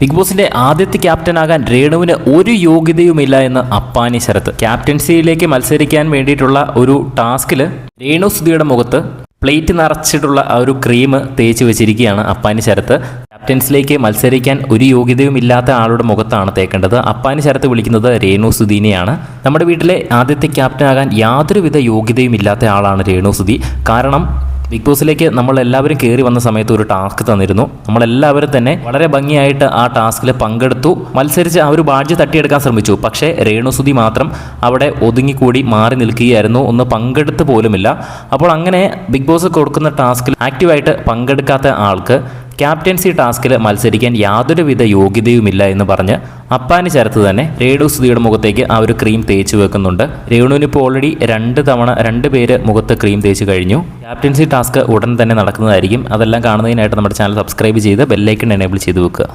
Big ബോസിന്റെ ആദ്യത്തെ captain ക്യാപ്റ്റനാകാൻ രേണുവിന് ഒരു യോഗ്യതയുമില്ല എന്ന് അപ്പാനി ശരത് ക്യാപ്റ്റൻസിയിലേക്ക് മത്സരിക്കാൻ വേണ്ടിയിട്ടുള്ള ഒരു ടാസ്കിൽ രേണു സുധിയുടെ മുഖത്ത് പ്ലേറ്റ് നിറച്ചിട്ടുള്ള ആ ഒരു ക്രീം തേച്ച് വെച്ചിരിക്കുകയാണ് അപ്പാനി ശരത്ത്. ക്യാപ്റ്റൻസിലേക്ക് മത്സരിക്കാൻ ഒരു യോഗ്യതയും ഇല്ലാത്ത ആളുടെ മുഖത്താണ് തേക്കേണ്ടത്. അപ്പാനി ശരത്ത് വിളിക്കുന്നത് രേണു സുധീനെയാണ്. നമ്മുടെ വീട്ടിലെ ആദ്യത്തെ ക്യാപ്റ്റൻ ക്യാപ്റ്റനാകാൻ യാതൊരുവിധ യോഗ്യതയും ഇല്ലാത്ത ആളാണ് രേണു സുധി. കാരണം ബിഗ് ബോസിലേക്ക് നമ്മളെല്ലാവരും കയറി വന്ന സമയത്ത് ഒരു ടാസ്ക് തന്നിരുന്നു. നമ്മളെല്ലാവരും തന്നെ വളരെ ഭംഗിയായിട്ട് ആ ടാസ്കിൽ പങ്കെടുത്തു. മത്സരിച്ച് ആ ഒരു ബാഡ്ജ് തട്ടിയെടുക്കാൻ ശ്രമിച്ചു. പക്ഷേ രേണുസുതി മാത്രം അവിടെ ഒതുങ്ങിക്കൂടി മാറി നിൽക്കുകയായിരുന്നു. ഒന്ന് പങ്കെടുത്ത് പോലുമില്ല. അപ്പോൾ അങ്ങനെ ബിഗ് ബോസ് കൊടുക്കുന്ന ടാസ്കിൽ ആക്റ്റീവായിട്ട് പങ്കെടുക്കാത്ത ആൾക്ക് ക്യാപ്റ്റൻസി ടാസ്കിൽ മത്സരിക്കാൻ യാതൊരുവിധ യോഗ്യതയുമില്ല എന്ന് പറഞ്ഞ് അപ്പാനി ചേർത്ത് തന്നെ രേണു സുധിയുടെ മുഖത്തേക്ക് ആ ഒരു ക്രീം തേച്ച് വെക്കുന്നുണ്ട്. രേണുവിന് ഇപ്പോൾ ഓൾറെഡി രണ്ട് തവണ രണ്ട് പേര് മുഖത്ത് ക്രീം തേച്ച് കഴിഞ്ഞു. ക്യാപ്റ്റൻസി ടാസ്ക് ഉടൻ തന്നെ നടക്കുന്നതായിരിക്കും. അതെല്ലാം കാണുന്നതിനായിട്ട് നമ്മുടെ ചാനൽ സബ്സ്ക്രൈബ് ചെയ്ത് ബെല്ലൈക്കൺ എനേബിൾ ചെയ്ത് വെക്കുക.